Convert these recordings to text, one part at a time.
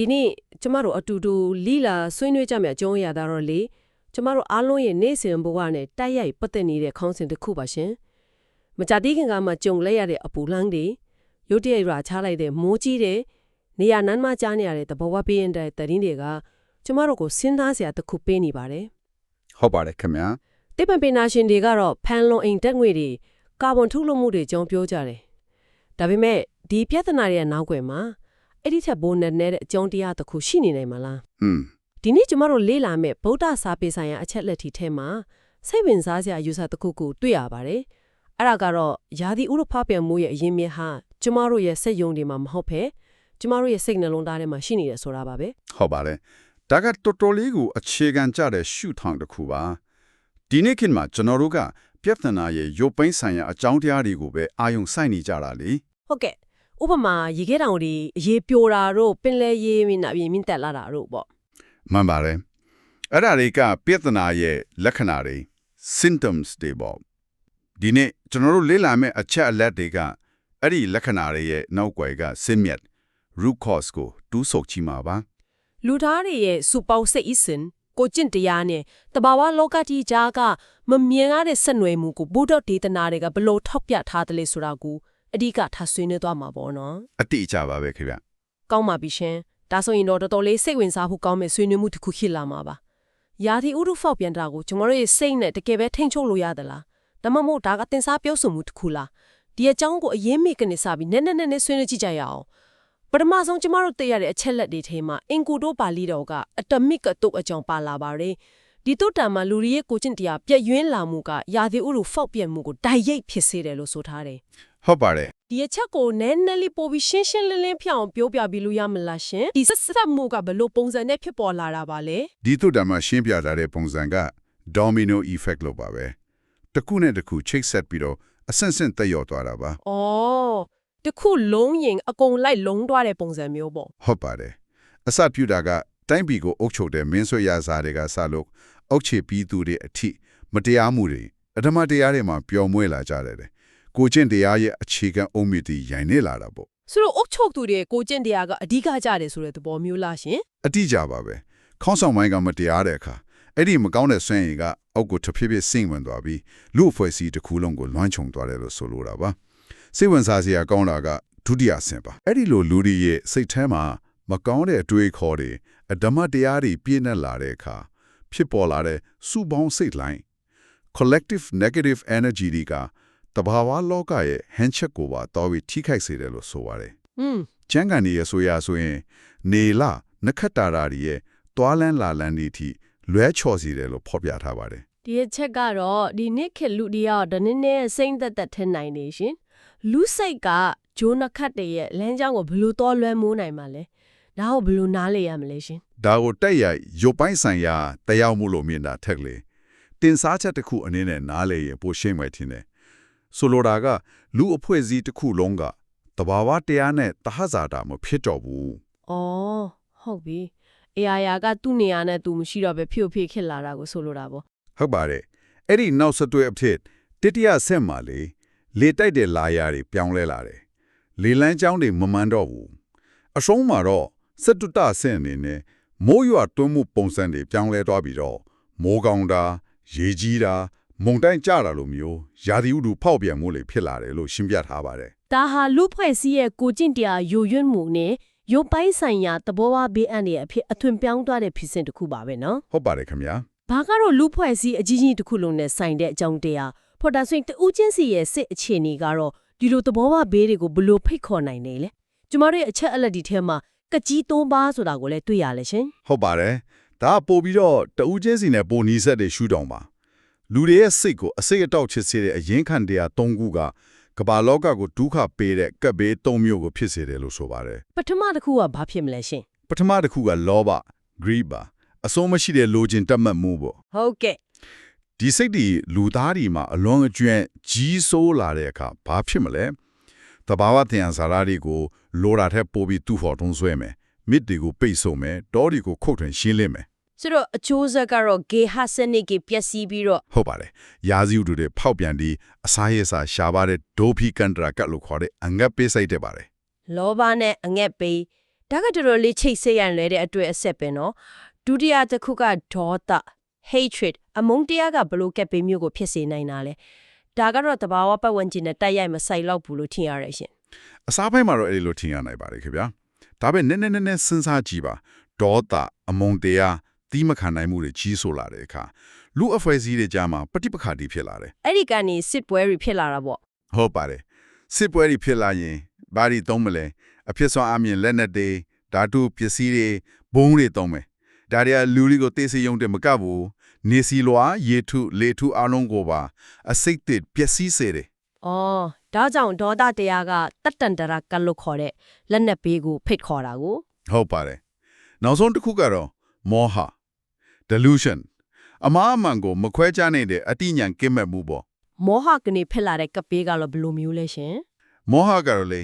ဒီနေ့ကျမတို့အတူတူလီလာဆွေးနွေးကြမယ့်အကြောင်းအရာတော့လေကျမတို့အားလုံးရဲ့နေ့စဉ်ဘဝနဲ့တိုက်ရိုက်ပတ်သက်နေတဲ့ခေါင်းစဉ်တစ်ခုပါရှင်မကြသေးခင်ကမှကြုံလဲရတဲ့အပူလန်းတွေရုတ်တရက်ရွာချလိုက်တဲ့မိုးကြီးတဲ့နေရာနန်းမကြားနေရတဲ့သဘောဝပေးရင်တဲ့တရင်တွေကကျမတို့ကိုစဉ်းစားစရာတစ်ခုပေးနေပါတယ်ဟုတ်ပါတယ်ခင်ဗျာတိပ္ပံပညာရှင်တွေကတော့ဖန်လုံအိမ်တက်ငွေတွေကာဗွန်ထုတ်လွှတ်မှုတွေအကြောင်းပြောကြတယ်ဒါပေမဲ့ဒီပြဿနာတွေရဲ့နောက်ွယ်မှာ အဲ့ဒီချက်ဘိုးနဲ့နဲ့တဲ့အကြောင်းတရားတစ်ခုရှိနေနိုင်မလားอืมဒီနေ့ကျမတို့လေ့လာမယ့်ဗုဒ္ဓစာပေဆိုင်ရာအချက်လက်ထီထဲမှာစိတ်ဝင်စားစရာအယူဆတစ်ခုကိုတွေ့ရပါတယ်။အဲ့ဒါကတော့ယာဒီဥရဖပြန်မှုရဲ့အရင်မြစ်ဟာကျမတို့ရဲ့စိတ်ယုံတွေမှာမဟုတ်ဘဲကျမတို့ရဲ့စိတ်နှလုံးသားထဲမှာရှိနေတယ်ဆိုတာပါပဲဟုတ်ပါတယ်ဒါကတော်တော်လေးကိုအခြေခံကြတဲ့ရှုထောင့်တစ်ခုပါဒီနေ့ခေတ်မှာကျွန်တော်တို့ကပြဿနာရဲ့ရုပ်ပိုင်းဆိုင်ရာအကြောင်းတရားတွေကိုပဲအာရုံစိုက်နေကြတာလေ။ဟုတ်ကဲ့ ဥပမာရေခဲတောင်တွေအရေပြိုတာတို့ပင်လယ်ရေမြင့်တာမြင့်တက်လာတာတို့ပေါ့မှန်ပါတယ်အဲ့ဒါတွေကပြဿနာရဲ့လက္ခဏာတွေ symptoms တွေပေါ့ဒီနေ့ကျွန်တော်တို့လေ့လာမယ့်အချက်အလက်တွေကအဲ့ဒီလက္ခဏာတွေရဲ့နောက်ွယ်ကစင်မြတ် root cause ကိုတူးဆုပ်ချီမှာပါ။လူသားတွေရဲ့စူပေါစိတ်အစဉ်ကိုကျင့်တရားနဲ့တဘာဝလောကတိကြားကမမြင်ရတဲ့ဆက်နွယ်မှုကိုဘုဒ္ဓဒေသနာတွေကဘယ်လို့ထောက်ပြထားတယ်လဲဆိုတာကို အဓိကထားဆွေးနွေးသွားမှာပေါ့နော်။အတိအကျပါပဲခင်ဗျကောင်းပါပြီရှင်ဒါဆိုရင်တော့တော်တော်လေးစိတ်ဝင်စားဖို့ကောင်းမဲ့ဆွေးနွေးမှုတစ်ခုဖြစ်လာမှာပါယာဒီဥရုဖောက်ပြန်တာကိုကျွန်တော်တို့ရဲ့စိတ်နဲ့တကယ်ပဲထိန်းချုပ်လို့ရသလားဒါမှမဟုတ်ဒါကတင်စားပြောဆိုမှုတစ်ခုလားဒီအကြောင်းကိုအရင်မေကနေစပြီးနည်းနည်းနည်းနည်းဆွေးနွေးကြည့်ကြရအောင်ပထမဆုံးကျွန်တော်တို့သိရတဲ့အချက်လက်တွေထဲမှာအင်ကူတိုပါဠိတော်ကအတမစ်ကတုတ်အကြောင်းပါလာပါတယ်ဒီတုတ်တံမှာလူရီရဲ့ကိုကျင့်တရားပြည့်ယွင်းလာမှုကယာဒီဥရုဖောက်ပြန်မှုကိုတိုက်ရိုက်ဖြစ်စေတယ်လို့ဆိုထားတယ် ဟုတ်ပါတယ်ဒီအချက်ကိုနည်းနည်းလေးပို့ပြီးရှင်းရှင်းလင်းလင်းဖြစ်အောင်ပြောပြပြီးလို့ရမလားရှင်ဒီဆက်ဆက်မှုကဘယ်လိုပုံစံနဲ့ဖြစ်ပေါ်လာတာပါလဲဒီတုတ်တံမှာရှင်းပြထားတဲ့ပုံစံက domino effect လို့ပါပဲတစ်ခုနဲ့တစ်ခုချိတ်ဆက်ပြီးတော့အဆင့်ဆင့်တက်ရောက်သွားတာပါ။အော်တခုလုံးရင်အကုန်လိုက်လုံးသွားတဲ့ပုံစံမျိုးပေါ့ဟုတ်ပါတယ်အစပြုတာကတိုင်းပြည်ကိုအုပ်ချုပ်တဲ့မင်းဆွေရစားတွေကစလို့အုပ်ချေပြီးသူတွေအထိမတရားမှုတွေအဓမ္မတရားတွေမှာပျော်မွေ့လာကြတယ်တဲ့ ကိုကျင့်တရားရဲ့အခြေခံအုံမြစ်တီရိုင်နေလာတာပေါ့။ဆိုတော့အုတ်ချုပ်သူတွေကိုကျင့်တရားကအဓိကကြတယ်ဆိုတဲ့သဘောမျိုးလားရှင်အတိအကျပါပဲခေါင်းဆောင်ပိုင်းကမတရားတဲ့အခါအဲ့ဒီမကောင်းတဲ့ဆွမ်းရည်ကအုပ်ကိုတစ်ဖြည်းဖြည်းစိမ့်ဝင်သွားပြီးလူအဖွဲ့အစည်းတစ်ခုလုံးကိုလွှမ်းခြုံသွားတယ်လို့ဆိုလိုတာပါစိတ်ဝင်စားစရာကောင်းတာကဒုတိယဆင့်ပါအဲ့ဒီလိုလူတွေရဲ့စိတ်ထဲမှာမကောင်းတဲ့အတွေးခေါ်တွေအဓမ္မတရားတွေပြည့်နှက်လာတဲ့အခါဖြစ်ပေါ်လာတဲ့စုပေါင်းစိတ်လိုင်း collective negative energy တွေက တဘာဝလောကရဲ့ handshake ကိုပါတော်ပြီးထိခိုက်စေတယ်လို့ဆိုပါတယ်။ဟွန်းကျန်းကန်ဒီရဲ့ဆိုရဆိုရင် နေလနခတ်တာရာတွေရဲ့တွာလန်းလာလန်းဒီထိလွဲချော်စီတယ်လို့ဖော်ပြထားပါတယ်ဒီအချက်ကတော့ဒီနေ့ခေတ်လူတယောက်ဒနည်းနည်းစိမ့်သက်သက်ထင်နိုင်နေရှင်။လူစိတ်ကဂျိုးနှခတ်တရဲ့လမ်းကြောင်းကိုဘယ်လို့တော်လွှဲမိုးနိုင်မှာလဲ။ဒါကိုဘယ်လို့နားလေရမလဲရှင်။ဒါကိုတက်ရိုက်ရုပ်ပိုင်းဆိုင်ရာတရားမှုလို့မြင်တာထက်လေတင်စားချက်တစ်ခုအနေနဲ့နားလေရင်ပိုရှင်းမယ်ထင်တယ် ဆိုလိုတာကလူအဖွဲ့အစည်းတစ်ခုလုံးကတဘာဝတရားနဲ့တဟဇာတာမဖြစ်တော့ဘူး။အော်ဟုတ်ပြီ။ AI ကသူ့နေရာနဲ့သူမရှိတော့ပဲဖြို့ဖိဖြစ်လာတာကိုဆိုလိုတာပေါ့ဟုတ်ပါတယ်အဲ့ဒီနောက်ဆက်တွဲအဖြစ်တတိယဆက်မှာလေလေတိုက်တဲ့လာယာတွေပြောင်းလဲလာတယ်လေလန်းချောင်းတွေမမှန်တော့ဘူးအဆုံးမှာတော့စတုတ္တဆင့်အနေနဲ့မိုးရွာတွန်းမှုပုံစံတွေပြောင်းလဲသွားပြီးတော့မိုးကောင်းတာရေကြီးတာ မုန်တိုင်းကြတာလိုမျိုးရာသီဥတုဖောက်ပြန်မှုတွေဖြစ်လာတယ်လို့ရှင်းပြထားပါတယ်။ဒါဟာလူဖွဲ့စည်းရဲ့ကိုကျင့်တရားယိုယွတ်မှုနဲ့ရုပ်ပိုင်းဆိုင်ရာသဘောဝဘေးအန္တရာယ်အဖြစ်အသွင်ပြောင်းသွားတဲ့ဖြစ်စဉ်တစ်ခုပါပဲနော်ဟုတ်ပါတယ်ခင်ဗျာ။ဘာကတော့လူဖွဲ့စည်းအကြီးကြီးတစ်ခုလုံးနဲ့ဆိုင်တဲ့အကြောင်းတရားဖော်တာဆိုရင်တူးချင်းစီရဲ့စစ်အခြေအနေကတော့ဒီလိုသဘောဝဘေးတွေကိုဘယ်လို့ဖိတ်ခေါ်နိုင်နေလဲ။ကျမတို့ရဲ့အချက်အလက်ဒီထဲမှာကကြီးသုံးပါးဆိုတာကိုလည်းတွေ့ရလဲရှင်ဟုတ်ပါတယ်ဒါကပို့ပြီးတော့တဦးချင်းစီနဲ့ပိုနီးဆက်တဲ့ရှုထောင့်ပါ လူတွေရဲ့စိတ်ကိုအစိတ်အတောက်ချစ်စေတဲ့အရင်ခံတရား၃ခုကကမ္ဘာလောကကိုဒုက္ခပေးတဲ့ကပ်ဘေး၃မျိုးကိုဖြစ်စေတယ်လို့ဆိုပါတယ်။ပထမတစ်ခုကဘာဖြစ်မလဲရှင်ပထမတစ်ခုကလောဘ greed ပါအဆုံးမရှိတဲ့လိုချင်တက်မှတ်မှုပေါ့။ဟုတ်ကဲ့ဒီစိတ်ဒီလူသားဒီမှာအလွန်အကျွမ်းကြီးစိုးလာတဲ့အခါဘာဖြစ်မလဲတဘာဝတရားစာရာတွေကိုလိုတာထက်ပိုပြီးသူ့ဖော်ထုံးဆွဲမယ်မြစ်တွေကိုပိတ်ဆို့မယ်တောတွေကိုခုတ်ထွင်ရှင်းလင်းမယ် ဆိုတော့အချိုးဆက်ကတော့ဂေဟစနစ်ကြီးပျက်စီးပြီးတော့ဟုတ်ပါတယ်။ရာဇီဥတုတွေဖောက်ပြန်ပြီးအစားရစာရှားပါတဲ့ဒိုဖီကန်ဒရာကတ်လို့ခေါ်တဲ့အငတ်ပေးစိတ်တဲ့ပါတယ်လောဘနဲ့အငက်ပေးဒါကတော်တော်လေးချိတ်ဆက်ရလဲတဲ့အတွက်အဆက်ပဲနော်ဒုတိယတစ်ခုကဒေါသ hatred အမုန်းတရားကဘလို့ကက်ပေမျိုးကိုဖြစ်စေနိုင်တာလဲဒါကတော့တဘာဝပတ်ဝန်းကျင်နဲ့တိုက်ရိုက်မဆိုင်တော့ဘူးလို့ထင်ရရဲ့ရှင်အစားပိုင်းမှာတော့အဲ့ဒီလိုထင်ရနိုင်ပါတယ်ခင်ဗျာဒါပေမဲ့နည်းနည်းနည်းနည်းစဉ်းစားကြည့်ပါဒေါသအမုံတရား သီးမခံနိုင်မှုတွေကြီးဆိုလာတဲ့အခါလူအဖွဲ့အစည်းတွေကြားမှာပဋိပက္ခတွေဖြစ်လာတယ်အဲ့ဒီကနေစစ်ပွဲတွေဖြစ်လာတာပေါ့ဟုတ်ပါတယ်စစ်ပွဲတွေဖြစ်လာရင်ဘာတွေသုံးမလဲအဖြစ်ဆောင်အမြင်လက်နက်တွေဓာတုပစ္စည်းတွေဘုံတွေသုံးမယ်ဒါတွေကလူတွေကိုသိစေရုံတည်းမကဘူးနေစီလွာရေထုလေထုအလုံးကိုပါအစိတ်တစ်ပျက်စီးစေတယ်။အော်ဒါကြောင့်ဒေါသတရားကတတ္တန္တရာကလို့ခေါ်တဲ့လက်နက်ဘေးကိုဖိတ်ခေါ်တာကိုဟုတ်ပါတယ်နောက်ဆုံးတစ်ခုကတော့မောဟ delusion အမှားအမှန်ကိုမခွဲခြားနိုင်တဲ့အတိညာဉ်ကင်းမဲ့မှုပေါ့မောဟကနေဖြစ်လာတဲ့ကပ်ဘေးကတော့ဘယ်လိုမျိုးလဲရှင်မောဟကတော့လေ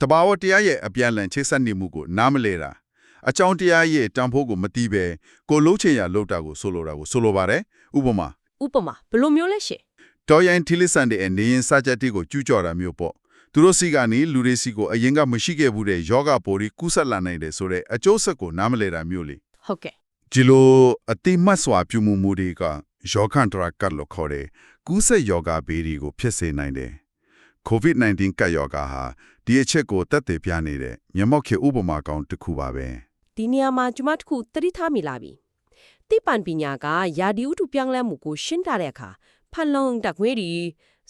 တဘာဝတရားရဲ့အပြန်အလှန်ချိတ်ဆက်နေမှုကိုနားမလဲတာအကြောင်းတရားရဲ့တန်ဖိုးကိုမသိပဲကိုလုံးချင်ရလောက်တာကိုဆိုလိုတာကိုဆိုလိုပါတယ်ဥပမာ။ဥပမာဘယ်လိုမျိုးလဲရှင်တော်ရင်ထီလစ်ဆန်တဲ့နေရင်စာချက်တိကိုကျူးကျော်တာမျိုးပေါ့သူတို့စီကနေလူတွေစီကိုအရင်ကမရှိခဲ့ဘူးတဲ့ယောဂပိုရီကူးဆက်လာနိုင်တယ်ဆိုတော့အကျိုးဆက်ကိုနားမလဲတာမျိုးလေ။ဟုတ်ကဲ့ ဒီလိုအတိမတ်စွာပြုမှုမှုတွေကယောဂန်တရာကတ်လို့ခေါ်တဲ့ကူးဆက်ယောဂဘေးတွေကိုဖြစ်စေနိုင်တယ် COVID-19 ကပ်ယောဂါဟာဒီအချက်ကိုတက်တည်ပြနေတဲ့မျက်မှောက်ခေဥပမာကောင်းတစ်ခုပါပဲ။ဒီနေရာမှာကျွန်မတစ်ခုသတိထားမိလာပြီ။တိပန်ပညာကယာဒီဥတုပြောင်းလဲမှုကိုရှင်းတာတဲ့အခါဖန်လုံတက်ငွေဒီ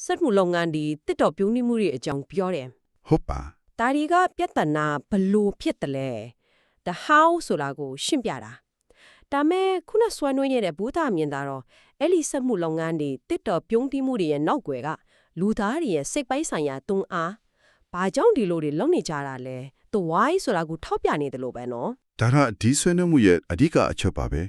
စက်မှုလုပ်ငန်းဒီတစ်တော်ပြုံးနေမှုတွေအကြောင်းပြောတယ်ဟုတ်ပါ။ဒါတွေကပြဿနာဘလို့ဖြစ်တယ်လဲ the how ဆိုတာကိုရှင်းပြတာ ဒါမဲ့ခုနဆွဲနွေးနေတဲ့ဘူတာမြင်တာတော့အဲ့ဒီစက်မှုလုပ်ငန်းတွေတစ်တော်ပြုံးတိမှုတွေရဲ့နောက်ွယ်ကလူသားတွေရဲ့စိတ်ပိုင်းဆိုင်ရာတွန်းအားဘာကြောင့်ဒီလိုတွေလုပ်နေကြတာလဲ the why ဆိုတာကိုထောက်ပြနေတယ်လို့ပဲနော်ဒါကဒီဆွေးနွေးမှုရဲ့အဓိကအချက်ပါပဲ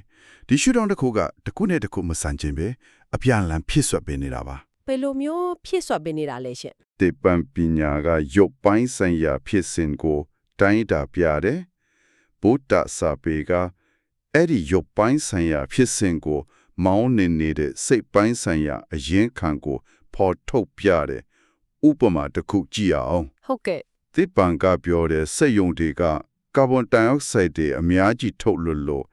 ဒီရှုထောင့်တစ်ခုကတစ်ခုနဲ့တစ်ခုမဆန်ခြင်းပဲအပြန်အလှန်ဖြစ်ဆွတ်ပေးနေတာပါဘယ်လိုမျိုးဖြစ်ဆွတ်ပေးနေတာလဲရှင်တေပံပညာကရုပ်ပိုင်းဆိုင်ရာဖြစ်စဉ်ကိုတိုင်းတာပြတယ်ဗုဒ္ဓစာပေက အဲ့ဒီရုပ်ပိုင်းဆိုင်ရာ ဖြစ်စဉ်ကို မောင်းနေနေတဲ့စိတ်ပိုင်းဆိုင်ရာအရင်ခံကိုဖော်ထုတ်ပြတယ်ဥပမာတစ်ခုကြည့်အောင်ဟုတ်ကဲ့သစ်ပံကပြောတဲ့စက်ယုံတွေကကာဗွန်ဒိုင်အောက်ဆိုက်တွေအများကြီးထုတ်လွှတ်လို့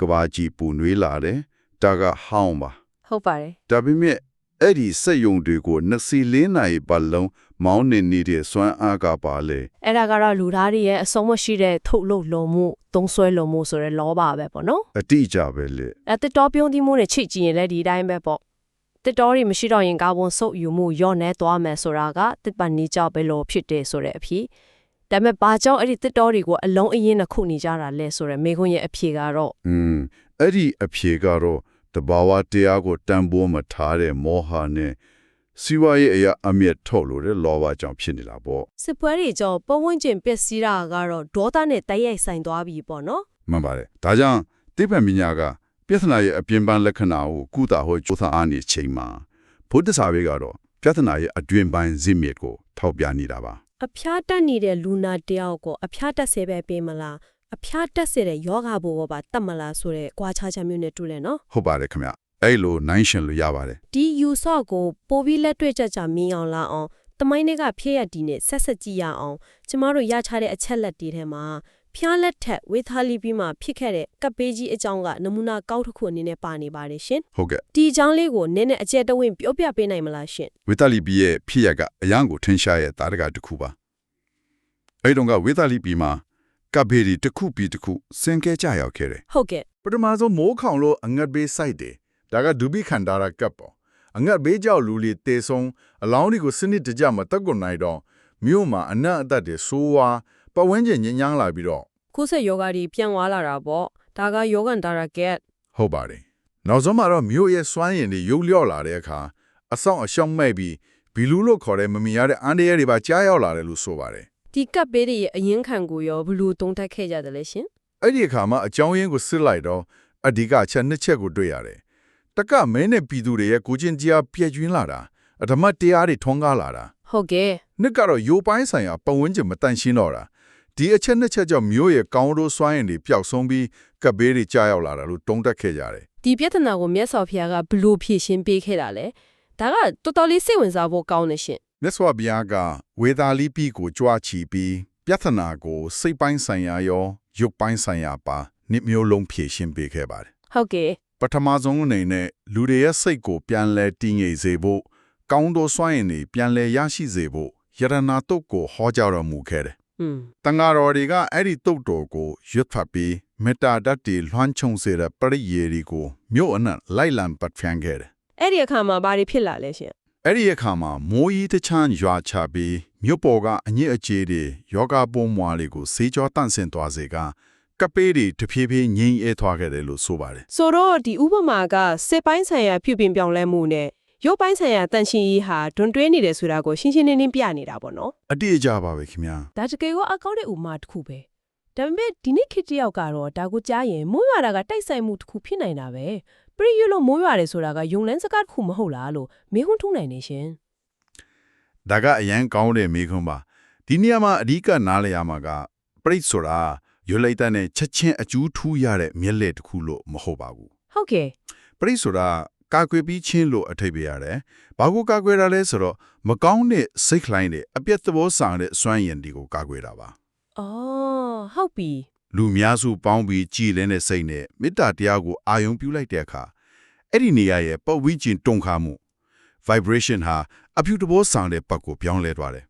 ကဘာကြီးပူနွေးလာတယ်ဒါကဟောင်းပါဟုတ်ပါတယ်ဒါပေမဲ့အဲ့ဒီစက်ယုံတွေကို24နိုင်ပတ်လုံး မောင်းနေနေတဲ့စွမ်းအားကပါလေအဲ့ဒါကတော့လူသားတွေရဲ့အဆုံးမရှိတဲ့ထုတ်လုပ်လုံမှုသုံးဆွဲလုံမှုဆိုတဲ့လောဘပဲပေါ့နော်အတိအကျပဲလေအဲတစ်တော်ပြုံးသီးမှုနဲ့ချိတ်ကြည့်ရင်လည်းဒီအတိုင်းပဲပေါ့တစ်တော်တွေမရှိတော့ရင်ကာဗွန်ဆုပ်ယူမှုညော့နေသွားမယ်ဆိုတာကတစ်ပန်နေကြောက်ပဲလို့ဖြစ်တယ်ဆိုတဲ့အဖြစ်ဒါပေမဲ့ဘာကြောင့်အဲ့ဒီတစ်တော်တွေကိုအလုံးအရင်နဲ့ခုနေကြတာလဲဆိုတော့မိခွန်းရဲ့အဖြေကတော့อืมအဲ့ဒီအဖြေကတော့တဘာဝတရားကိုတန်ဖိုးမထားတဲ့မောဟနဲ့ စီဝါရဲ့အရာအမျက်ထုတ်လို့တဲ့လောဘကြောင့်ဖြစ်နေတာပေါ့စစ်ပွဲတွေကြောင့်ပတ်ဝန်းကျင်ပျက်စီးတာကတော့ဒေါသနဲ့တိုက်ရိုက်ဆိုင်သွားပြီပေါ့နော်မှန်ပါတယ်ဒါကြောင့်တိပ္ပံပညာကပြဿနာရဲ့အပြင်ပန်းလက္ခဏာကိုကုသဟောကြိုးစားအားနေချိန်မှာဘုဒ္ဓစာပေကတော့ပြဿနာရဲ့အတွင်ပိုင်းဇိမြစ်ကိုထောက်ပြနေတာပါအဖျားတက်နေတဲ့လူနာတယောက်ကိုအဖျားတက်စေပဲပေးမလားအဖျားတက်စေတဲ့ယောဂဘိုးဘောပါတတ်မလားဆိုတဲ့ကြွားချချက်မျိုးနဲ့တူတယ်နော်ဟုတ်ပါတယ်ခင်ဗျ အဲ့လိုနိုင်ရှင်လို့ရပါတယ်ဒီယူဆော့ကိုပိုပြီးလက်တွေ့ကြကြမြင်အောင်လာအောင်တမိုင်းတွေကဖြည့်ရဒီနဲ့ဆက်ဆက်ကြည့်ရအောင်ကျမတို့ရချတဲ့အချက်လက်တွေထဲမှာဖျားလက်ထက်ဝေသာလီပြီးမှဖြစ်ခဲ့တဲ့ကပ်ပေးကြီးအကြောင်းကနမူနာကောက်တစ်ခုအနေနဲ့ပါနေပါတယ်ရှင်ဟုတ်ကဲ့ဒီအကြောင်းလေးကိုနည်းနည်းအကျယ်တဝင့်ပြောပြပေးနိုင်မလားရှင်ဝေတာလီပီရဲ့ဖြစ်ရကအရန်ကိုထင်ရှားရဲ့တာတကတစ်ခုပါအဲ့တုန်းကဝေတာလီပီမှာကပ်ဘေရီတစ်ခုပြီးတစ်ခုစင်ကဲကြရောက်ခဲ့တယ်ဟုတ်ကဲ့ပထမဆုံးမိုးခေါင်လို့အငတ်ဘေးစိုက်တယ် ဒါကဒူဘီခန္ဓာရကပ်ပေါ့အငတ်ဘေးကြောက်လူလီတေဆုံးအလောင်းတွေကိုစနစ်တကျမတက်ကွန်နိုင်တော့မြို့မှာအနတ်အသက်တွေဆိုးဝါပဝန်းကျင်ညဉ့်ညမ်းလာပြီးတော့ခုဆက်ယောဂါတွေပြန်သွားလာတာပေါ့ဒါကယောဂန်ဒါရကက်ဟုတ်ပါတယ်နောက်ဆုံးမှာတော့မြို့ရဲ့စွမ်းရည်တွေရုပ်လျော့လာတဲ့အခါအဆောင်အရှောင်းမဲ့ပြီးဘီလူလို့ခေါ်တဲ့မမီရတဲ့အန်ဒီရဲတွေပါကြားရောက်လာတယ်လို့ဆိုပါတယ်ဒီကပ်ပေးတွေရဲ့အရင်ခံကိုရောဘယ်လို့တုံးတက်ခဲ့ကြတယ်လဲရှင်အဲ့ဒီအခါမှာအကြောင်းရင်းကိုစစ်လိုက်တော့အဓိကအချက်နှစ်ချက်ကိုတွေ့ရတယ် တကမင်းနဲ့ပြည်သူတွေရဲ့ကိုချင်းကြားပြည့်ကျွင်းလာတာအဓမ္မတရားတွေထွန်းကားလာတာဟုတ်ကဲ့နှစ်ကတော့ယိုပိုင်းဆိုင်ရာပတ်ဝန်းကျင်မတန့်ရှင်းတော့တာဒီအချက်နှစ်ချက်ကြောင့်မြို့ရဲ့ကောင်းတို့စွမ်းရင်တွေပျောက်ဆုံးပြီးကပ်ဘေးတွေကြားရောက်လာတာလို့တုံးတက်ခဲ့ကြတယ်ဒီပြဿနာကိုမြတ်စွာဘုရားကဘလို့ဖြေရှင်းပေးခဲ့တာလဲဒါကတော်တော်လေးစိတ်ဝင်စားဖို့ကောင်းနေရှင်မြတ်စွာဘုရားကဝေသာလိပိကိုကြွားချီပြီးပြပြဿနာကိုစိတ်ပိုင်းဆိုင်ရာရောရုပ်ပိုင်းဆိုင်ရာပါနှစ်မျိုးလုံးဖြေရှင်းပေးခဲ့ပါတယ်ဟုတ်ကဲ့ ပထမဆုံးအနေနဲ့လူတွေရဲ့စိတ်ကို ပြန်လဲတည်ငြိမ်စေဖို့ကောင်းသောစွမ်းရည်တွေပြန်လဲရရှိစေဖို့ယရနာတုတ်ကိုဟောကြားတော်မူခဲ့တယ်อืมတန်ဃာတော်တွေကအဲ့ဒီတုတ်တော်ကိုရွတ်ဖတ်ပြီးမေတ္တာဓာတ်တွေလွှမ်းခြုံစေတဲ့ပရိယေရီကိုမြို့အနှံ့လိုက်လံပတ်ဖြန်းခဲ့တယ်အဲ့ဒီအခါမှာဘာတွေဖြစ်လာလဲရှင်အဲ့ဒီအခါမှာမိုးကြီးတစ်ချမ်းရွာချပြီးမြို့ပေါ်ကအညစ်အကြေးတွေယောဂပုံမွာလေးကိုစေးကြောတန့်စင်သွားစေက ကပ်ပေးတွေတဖြည်းဖြည်းငြိမ်အေးသွားခဲ့တယ်လို့ဆိုပါတယ်ဆိုတော့ဒီဥပမာကစစ်ပိုင်းဆိုင်ရာပြုပြင်ပြောင်းလဲမှုနဲ့ရုပ်ပိုင်းဆိုင်ရာတန်ရှင်းရေးဟာဒွန်တွဲနေတယ်ဆိုတာကိုရှင်းရှင်းလင်းလင်းပြနေတာပေါ့နော်အတိအကျပါပဲခင်ဗျာဒါတကယ်ကိုအကောင့်တဲ့ဥမာတစ်ခုပဲဒါပေမဲ့ဒီနေ့ခေတ်တယောက်ကတော့ဒါကိုကြားရင်မိုးရွာတာကတိုက်ဆိုင်မှုတစ်ခုဖြစ်နိုင်တာပဲပရိယလို့မိုးရွာတယ်ဆိုတာကယုံလန်းစကားတစ်ခုမဟုတ်လားလို့မေးခွန်းထုတ်နိုင်နေရှင်ဒါကအရန်ကောင်းတဲ့မိခွန်းပါဒီနေရာမှာအဓိကနားလည်ရမှာကပရိတ်ဆိုတာ ရွလိုက်တဲ့နဲ့ချက်ချင်းအကျူးထူးရတဲ့မျက်လက်တစ်ခုလို့မဟုတ်ပါဘူးဟုတ်ကဲ့ပရိတ်ဆိုတာကာကွယ်ပြီးချင်းလို့အထိပ္ပယ်ရတယ်ဘာကိုကာကွယ်တာလဲဆိုတော့မကောင်းတဲ့စိတ်ခိုင်းတဲ့အပြတ်သဘောဆောင်တဲ့စွမ်းရည်တွေကိုကာကွယ်တာပါအော်ဟုတ်ပြီလူများစုပေါင်းပြီးကြည်လင်းတဲ့စိတ်နဲ့မေတ္တာတရားကိုအာယုံပြုလိုက်တဲ့အခါအဲ့ဒီနေရာရဲ့ပတ်ဝန်းကျင်တုန်ခါမှု vibration ဟာအဖြူတဘောဆောင်တဲ့ပတ်ကိုပြောင်းလဲသွားတယ်။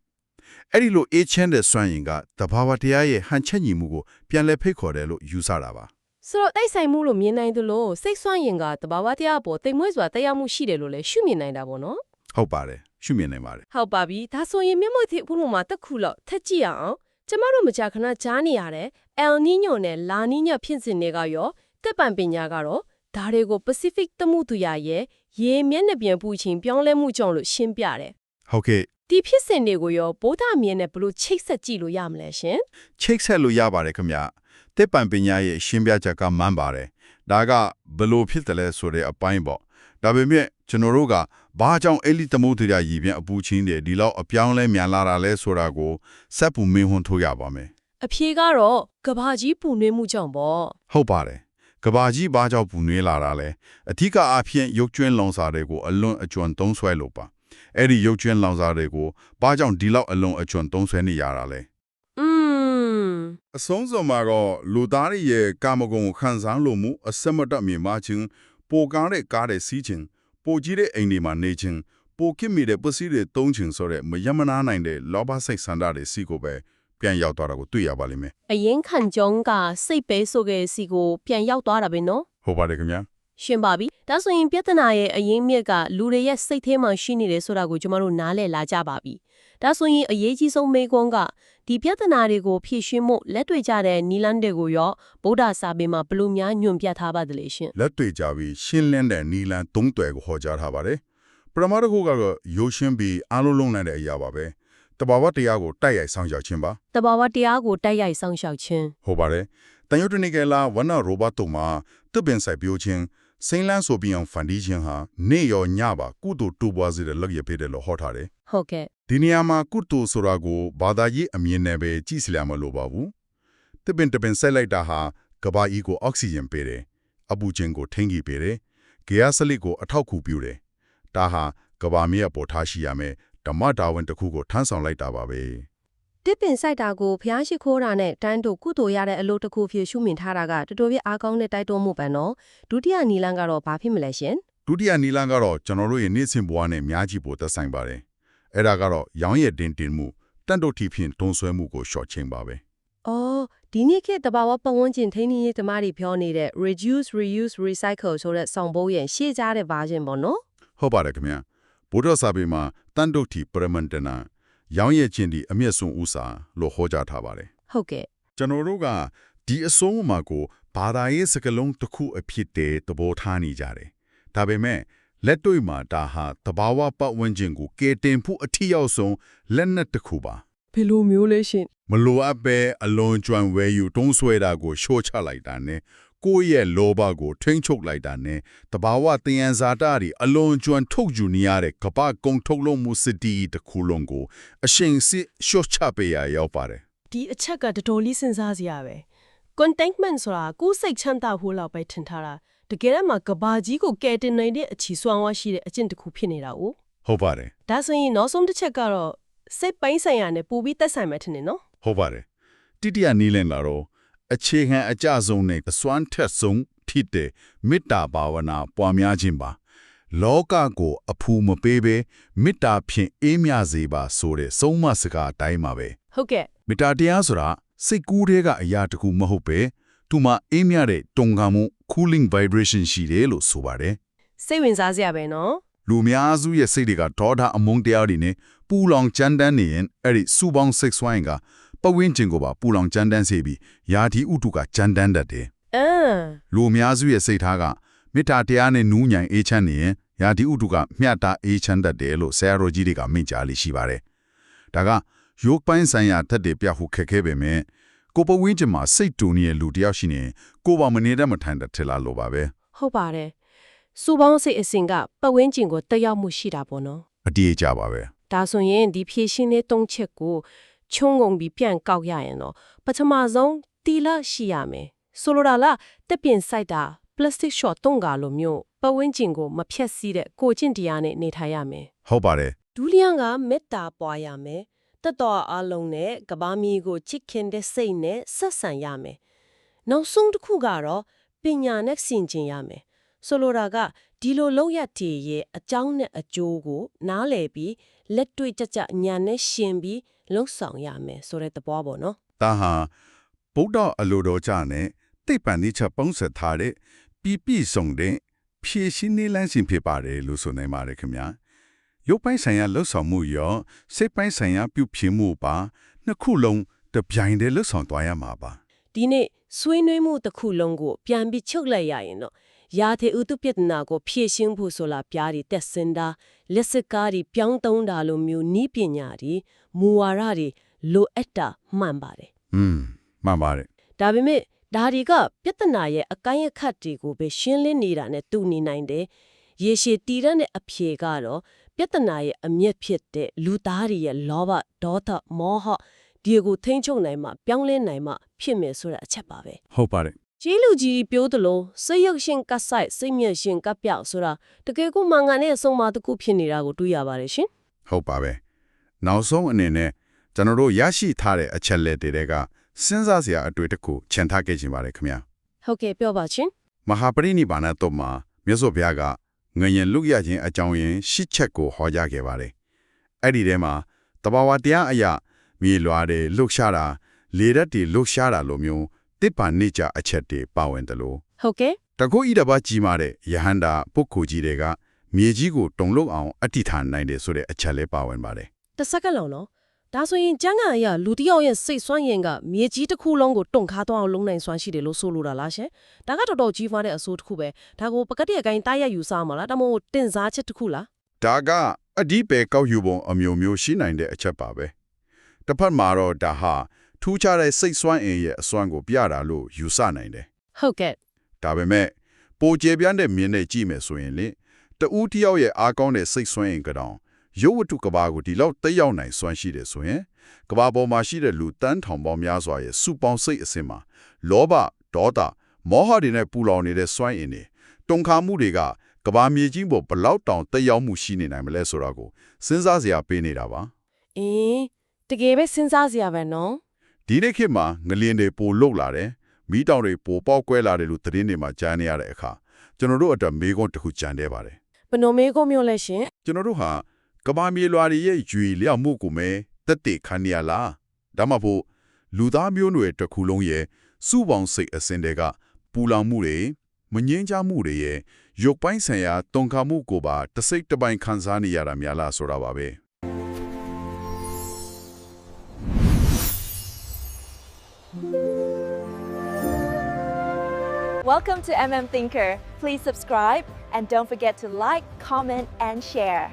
အဲ့ဒီလိုအေးချမ်းတဲ့စွမ်းရင်ကတဘာဝတရားရဲ့ဟန်ချက်ညီမှုကိုပြန်လဲဖိတ်ခေါ်တယ်လို့ယူဆတာပါဆိုတော့တိုက်ဆိုင်မှုလို့မြင်နိုင်သလိုစိတ်ဆွမ်းရင်ကတဘာဝတရားအပေါ်တိမ်မွေးစွာတက်ရောက်မှုရှိတယ်လို့လည်းရှုမြင်နိုင်တာပေါ့နော်။ဟုတ်ပါတယ်။ရှုမြင်နိုင်ပါတယ်ဟုတ်ပါပြီဒါဆိုရင်မျက်မှောက်ထိဥပမာတစ်ခုလောက်ထက်ကြည့်အောင်ကျမတို့မကြာခဏကြားနေရတဲ့ El Niño နဲ့ La Niña ဖြစ်စဉ်တွေကရောတက်ပံပညာကတော့ဒါတွေကို Pacific သမှုသူရရဲ့ရေမျက်နှာပြင်ပူချိန်ပြောင်းလဲမှုကြောင့်လို့ရှင်းပြတယ်။ဟုတ်ကဲ့ ဒီဖြစ်စဉ်တွေကိုရောဗုဒ္ဓမြင်နဲ့ဘလို့ချိတ်ဆက်ကြည့်လို့ရမလဲရှင်ချိတ်ဆက်လို့ရပါတယ်ခင်ဗျ။တစ်ပံပညာရဲ့ရှင်းပြချက်ကမှန်ပါတယ်။ဒါကဘယ်လို့ဖြစ်တယ်လဲဆိုတဲ့အပိုင်းပေါ့။ဒါပေမဲ့ကျွန်တော်တို့ကဘာကြောင့်အဲ့ဒီသမုဒ္ဒရာရည်ပြန်အပူချင်းတွေဒီလောက်အပြောင်းလဲမြန်လာတာလဲဆိုတာကိုစက်ပူမင်းဟွန်းထုတ်ရပါမယ်။အဖြေကတော့ကဘာကြီးပူနွေးမှုကြောင့်ပေါ့ဟုတ်ပါတယ်ကဘာကြီးဘာကြောင့်ပူနွေးလာတာလဲအထူးကအဖြစ်ရုပ်ကျွင်းလောင်စာတွေကိုအလွန်အကျွံသုံးဆွဲလို့ပါ အဲ့ဒီရုပ်ကျွင်းလောင်စာတွေကိုဘာကြောင့်ဒီလောက်အလွန်အကျွံသုံးဆွဲနေရတာလဲอืมအဆုံးစွန်မှာတော့လူသားတွေရဲ့ကာမဂုဏ်ခံစားလို့မှုအစမတမြင်မှချင်းပိုကားတဲ့ကားတဲ့စီးချင်းပိုကြီးတဲ့အိမ်တွေမှာနေချင်းပိုကိမိတဲ့ပစ္စည်းတွေသုံးချင်းဆိုတဲ့မယမနာနိုင်တဲ့လောဘစိတ်ဆန္ဒတွေစီကိုပဲပြန်ရောက်သွားတာကိုတွေ့ရပါလိမ့်မယ်အရင်ခံကြုံကစိတ်ပဲဆိုခဲ့စီကိုပြန်ရောက်သွားတာပဲနော်ဟုတ်ပါတယ်ခင်ဗျာ ရှင်းပါပြီဒါဆိုရင်ပြဿနာရဲ့အရင်းမြစ်ကလူတွေရဲ့စိတ်ထဲမှာရှိနေတယ်ဆိုတာကိုကျွန်တော်တို့နားလည်လာကြပါပြီဒါဆိုရင်အရေးကြီးဆုံးမေးခွန်းကဒီပြဿနာတွေကိုဖြေရှင်းဖို့လက်တွေ့ကြတဲ့နီလန်းတွေကိုရောဗုဒ္ဓစာပေမှာဘယ်လိုများညွှန်ပြထားပါသလဲရှင်လက်တွေ့ကြပြီးရှင်းလင်းတဲ့နီလန်သုံးတွယ်ကိုဟောကြားထားပါတယ်ပရမတ်ခုကတော့ရိုးရှင်းပြီးအားလုံးလုံးနိုင်တဲ့အရာပါပဲတဘာဝတရားကိုတိုက်ရိုက်ဆောင်ရောက်ခြင်းပါတဘာဝတရားကိုတိုက်ရိုက်ဆောင်ရှောက်ခြင်းဟုတ်ပါတယ်တန်ယုတ်တနိကေလာဝနရိုဘတ်တုမှာ တပင်ဆိုင်ပြိုခြင်းစိန်လန်းဆိုပြီးအောင်ဖန်တီးခြင်းဟာနေရောညပါကုတူတူပွားစေတဲ့လက်ရပေးတယ်လို့ဟောထားတယ်ဟုတ်ကဲ့ဒီနေရာမှာကုတူဆိုတာကိုဘာသာရေးအမြင်နဲ့ပဲကြည့်စရာမလိုပါဘူးတပင်တပင်ဆက်လိုက်တာဟာကဘာအီကိုအောက်ဆီဂျင်ပေးတယ်အပူချင်းကိုထိန်းကြီးပေးတယ်ဂေယစလစ်ကိုအထောက်ကူပြုတယ်ဒါဟာကဘာမြေပေါ်ထားရှိရမယ်ဓမ္မတာဝန်တစ်ခုကိုထမ်းဆောင်လိုက်တာပါပဲ တစ်ပင်ဆိုင်တာကိုဖျားရှိခိုးတာနဲ့တန်းတို့ကုသိုလ်ရတဲ့အလုပ်တစ်ခုဖြစ်ရှုမြင်ထားတာကတော်တော်ပြအားကောင်းတဲ့တိုက်တွန်းမှုပဲနော်ဒုတိယနီလန်းကတော့ဘာဖြစ်မလဲရှင်ဒုတိယနီလန်ကတော့ကျွန်တော်တို့ရဲ့နေ့စဉ်ဘဝနဲ့များကြီးပိုသက်ဆိုင်ပါတယ်အဲ့ဒါကတော့ရောင်းရည်တင်တင်မှုတန်တို့တီဖြင့်တွန်းဆွဲမှုကိုရှော့ချင်းပါပဲ။အော်ဒီနေ့ခေတ်တဘာဝပတ်ဝန်းကျင်ထိန်းသိမ်းရေးဓမ္မတွေပြောနေတဲ့ reduce reuse recycle ဆိုတဲ့ဆောင်ပုဒ်ရဲ့ရှေ့ကြားတဲ့ version ပေါ့နော်ဟုတ်ပါတယ်ခင်ဗျာဘုဒ္ဓစာပေမှာတန်တို့တီပရမန်တနာ ရောင်းရည်ချင်းဒီအမျက်ဆုံးဥစာလို့ဟောကြားထားပါတယ်။ဟုတ်ကဲ့ကျွန်တော်တို့ကဒီအဆုံးအမှာကိုဘာသာရေးစကားလုံးတစ်ခုအဖြစ်တည်းသဘောထားနေကြတယ်ဒါပေမဲ့လက်တွေ့မှာဒါဟာတဘာဝပတ်ဝန်းကျင်ကိုကယ်တင်ဖို့အထီရောက်ဆုံးလက်နက်တစ်ခုပါ။ဘယ်လိုမျိုးလဲရှင်မလိုအပ်ပဲအလွန်ကျွမ်းဝဲယူတုံးဆွဲတာကိုရှို့ချလိုက်တာနဲ့ ကိုယ့်ရဲ့လောဘကိုထိမ့်ချုပ်လိုက်တာနဲ့တဘာဝတယံဇာတာတွေအလွန်ကျွမ်းထုတ်ယူနေရတဲ့ကပ္ပကုံထုတ်လုံးမှုစတီတစ်ခုလုံးကိုအရှင်စစ်ရှို့ချပေးရရောက်ပါတယ်။ဒီအချက်ကတော်တော်လေးစဉ်းစားစရာပဲ။ contentment ဆိုတာကိုယ်စိတ်ချမ်းသာဖို့လောက်ပဲထင်ထားတာ။တကယ်တော့မှကဘာကြီးကိုကယ်တင်နိုင်တဲ့အချီစွမ်းဝါရှိတဲ့အကျင့်တစ်ခုဖြစ်နေတာ哦ဟုတ်ပါတယ်။ဒါဆိုရင်နောက်ဆုံးတစ်ချက်ကတော့စိတ်ပိုင်းဆိုင်ရာနဲ့ပိုပြီးသက်ဆိုင်မှထင်တယ်နော်ဟုတ်ပါတယ်တိတိယနီးလင်လာတော့ အခြေခံအကြဆုံးနဲ့အစွမ်းထက်ဆုံးထိတဲ့မေတ္တာဘာဝနာပွားများခြင်းပါလောကကိုအဖူမပေးဘဲမေတ္တာဖြင့်အေးမြစေပါဆိုတဲ့ဆုံးမစကားအတိုင်းပါပဲဟုတ်ကဲ့မေတ္တာတရားဆိုတာစိတ်ကူးတဲ့ကအရာတစ်ခုမဟုတ်ပဲသူမှအေးမြတဲ့တုံကမှု cooling vibration ရှိတယ်လို့ဆိုပါတယ်စိတ်ဝင်စားစရာပဲနော်လူများစုရဲ့စိတ်တွေကဒေါသအမုန်းတရားတွေနဲ့ပူလောင်ကြမ်းတမ်းနေရင်အဲ့ဒီစူပေါင်းစိတ်ဆွိုင်းက ပဝင်းကျင်ကိုပါပူလောင်ကြမ်းတမ်းစေပြီးယာတိဥတုကကြမ်းတမ်းတတ်တယ်အင်းလူများစုရဲ့စိတ်ထားကမေတ္တာတရားနဲ့နူးညံ့အေးချမ်းနေရင်ယာတိဥတုကမျှတာအေးချမ်းတတ်တယ်လို့ဆရာတော်ကြီးတွေကမိန့်ကြားလိရှိပါတယ်ဒါကယောဂပိုင်းဆိုင်ရာတတ်တယ်ပြဟုခက်ခဲပေမဲ့ကိုပဝင်းကျင်မှာစိတ်တူနေတဲ့လူတစ်ယောက်ရှိနေရင်ကိုပါမနေတတ်မထိုင်တတ်ထင်လာလို့ပါပဲဟုတ်ပါတယ်စူပေါင်းစိတ်အစဉ်ကပတ်ဝန်းကျင်ကိုတက်ရောက်မှုရှိတာပေါ့နော်အတေးကြပါပဲဒါဆိုရင်ဒီဖြည့်ရှင်းတဲ့တုံးချက်ကို ခြုံငုံပြီးပြန်ကောက်ရရင်တော့ပထမဆုံးတီလာရှိရမယ်ဆိုလိုတာလားတက်ပြင်ဆိုင်တာ plastic shot တုံးကလိုမျိုးပတ်ဝန်းကျင်ကိုမဖြက်စီးတဲ့ကိုကျင့်တရားနဲ့နေထိုင်ရမယ်ဟုတ်ပါတယ်ဒူလျန်ကမေတ္တာပွားရမယ်တက်တော်အလုံးနဲ့ကဘာမီကိုချစ်ခင်တဲ့စိတ်နဲ့ဆက်ဆံရမယ်နောက်ဆုံးတစ်ခုကတော့ပညာနဲ့ဆင်ခြင်ရမယ်ဆိုလိုတာက ဒီလိုလောက်ရတည်ရဲ့အကြောင်းနဲ့အကျိုးကို နားလည်ပြီးလက်တွေ့ကြကြညာနဲ့ရှင်ပြီးလှုပ်ဆောင်ရမယ်ဆိုတဲ့သဘောပေါ့နော်ဒါဟာဗုဒ္ဓအလိုတော်ကြနဲ့တိတ်ပန်နိချက်ပုံဆက်ထားတဲ့ပြပြဆုံးတဲ့ဖြည့်ရှင်းနေလန်းစဉ်ဖြစ်ပါတယ်လို့ဆိုနိုင်ပါတယ်ခင်ဗျာရုပ်ပိုင်းဆိုင်ရာလှုပ်ဆောင်မှုရောစိတ်ပိုင်းဆိုင်ရာပြုပြင်မှုပါနှစ်ခုလုံးတစ်ပြိုင်တည်းလှုပ်ဆောင်သွားရမှာပါဒီနေ့ဆွေးနွေးမှုတစ်ခုလုံးကိုပြန်ပြီးချုပ်လိုက်ရရင်တော့ ရာထေဥတုပြဿနာကိုဖြည့်ရှင်းဖို့ဆိုလာပြားတွေတက်စင်တာလက်စကားတွေပြောင်းသုံးတာလိုမျိုးဤပညာတွေမူဝါဒတွေလိုအပ်တာမှန်ပါတယ်อืมမှန်ပါတယ်ဒါပေမဲ့ဒါတွေကပြဿနာရဲ့အကိုင်းအခတ်တွေကိုပဲရှင်းလင်းနေတာနဲ့တူနေနိုင်တယ်ရေရှည်တည်ရတဲ့အဖြေကတော့ပြဿနာရဲ့အမျက်ဖြစ်တဲ့လူသားတွေရဲ့လောဘဒေါသမောဟဒီကိုထိမ့်ချုပ်နိုင်မှပြောင်းလဲနိုင်မှဖြစ်မယ်ဆိုတဲ့အချက်ပါပဲဟုတ်ပါတယ် ကြီးလူကြီးပြောသလိုစိတ်ရုပ်ရှင်ကတ်ဆိုင်စိတ်မြက်ရှင်ကပ်ပြောက်ဆိုတာတကယ်ကိုမှန်ကန်တဲ့အဆုံးအမတစ်ခုဖြစ်နေတာကိုတွေ့ရပါတယ်ရှင်ဟုတ်ပါပဲနောက်ဆုံးအနေနဲ့ကျွန်တော်တို့ရရှိထားတဲ့အချက်လက်တွေကစဉ်းစားစရာအတွေ့တစ်ခုခြံထားခဲ့ခြင်းပါတယ်ခင်ဗျာဟုတ်ကဲ့ပြောပါချင်းမဟာပရိနိဗ္ဗာန်တော့မှာမြတ်စွာဘုရားကငရင်လူရခြင်းအကြောင်းရင်းရှစ်ချက်ကိုဟောကြားခဲ့ပါတယ်။အဲ့ဒီထဲမှာတဘာဝတရားအရာမြေလွာတွေလှုပ်ရှားတာလေရက်တွေလှုပ်ရှားတာလိုမျိုး တစ်ပန်နေကြအချက်တွေပါဝင်တယ်လို့ဟုတ်ကဲ့တကုတ်ဤတပတ်ကြီးမာတဲ့ယဟန္တာပုဂ္ဂိုလ်ကြီးတွေကမြေကြီးကိုတုံလုအောင်အတ္တိထားနိုင်တယ်ဆိုတဲ့အချက်လေးပါဝင်ပါတယ်တစ်စက္ကန့်လောက်နော်ဒါဆိုရင်ကျန်းကန်အရာလူတစ်ယောက်ရဲ့စိတ်ဆွမ်းရင်ကမြေကြီးတစ်ခုလုံးကိုတုံခါသွားအောင်လုံးနိုင်စွမ်းရှိတယ်လို့ဆိုလိုတာလားရှင်ဒါကတော်တော်ကြီးမားတဲ့အဆိုးတစ်ခုပဲဒါကိုပကတိအကိုင်းတားရယူစားမှာလားဒါမှမဟုတ်တင်စားချက်တစ်ခုလား။ဒါကအဒီပဲကောက်ယူပုံအမျိုးမျိုးရှိနိုင်တဲ့အချက်ပါပဲ။တစ်ဖက်မှာတော့ဒါဟာ ထူးခြားတဲ့စိတ်ဆွမ်းအင်ရဲ့အစွမ်းကိုပြတာလို့ယူဆနိုင်တယ်ဟုတ်ကဲ့ဒါပေမဲ့ပိုကျေပြန့်တဲ့မြင်နဲ့ကြည့်မယ်ဆိုရင်လေတဦးတစ်ယောက်ရဲ့အားကောင်းတဲ့စိတ်ဆွမ်းရင်ကတောင်ရုပ်ဝတ္ထုကဘာကိုဒီလောက်တက်ရောက်နိုင်စွမ်းရှိတယ်ဆိုရင်ကဘာပေါ်မှာရှိတဲ့လူတန်းထောင်ပေါင်းများစွာရဲ့စုပေါင်းစိတ်အစဉ်မှာလောဘဒေါသမောဟတွေနဲ့ပူလောင်နေတဲ့စွမ်းအင်တွေတုံခါမှုတွေကကဘာမြေကြီးပေါ်ဘလောက်တောင်တက်ရောက်မှုရှိနေနိုင်မလဲဆိုတာကိုစဉ်းစားစရာပေးနေတာပါအင်းတကယ်ပဲစဉ်းစားစရာပဲနော် ဒီနေ့ခေတ်မှာငလျင်တွေပိုလုတ်လာတယ်မိတောင်တွေပိုပေါက်ကွဲလာတယ်လို့သတင်းတွေမှာကြားနေရတဲ့အခါကျွန်တော်တို့အတွက်မေးခွန်းတစ်ခုကြံနေပါတယ်ဘယ်လိုမေးခွန်းမျိုးလဲရှင်ကျွန်တော်တို့ဟာကဘာမြေလွာတွေရဲ့ရွေလျောက်မှုကိုမဲတက်တေခံရလားဒါမှမဟုတ်လူသားမျိုးနွယ်တစ်ခုလုံးရဲ့စုပေါင်းစိတ်အစဉ်တွေကပူလောင်မှုတွေမငြင်းချမှုတွေရဲ့ရုပ်ပိုင်းဆိုင်ရာတုံခါမှုကိုပါတစ်စိတ်တစ်ပိုင်းခံစားနေရတာများလားဆိုတာပါပဲ Welcome to MM Thinker. Please subscribe and don't forget to like, comment, and share.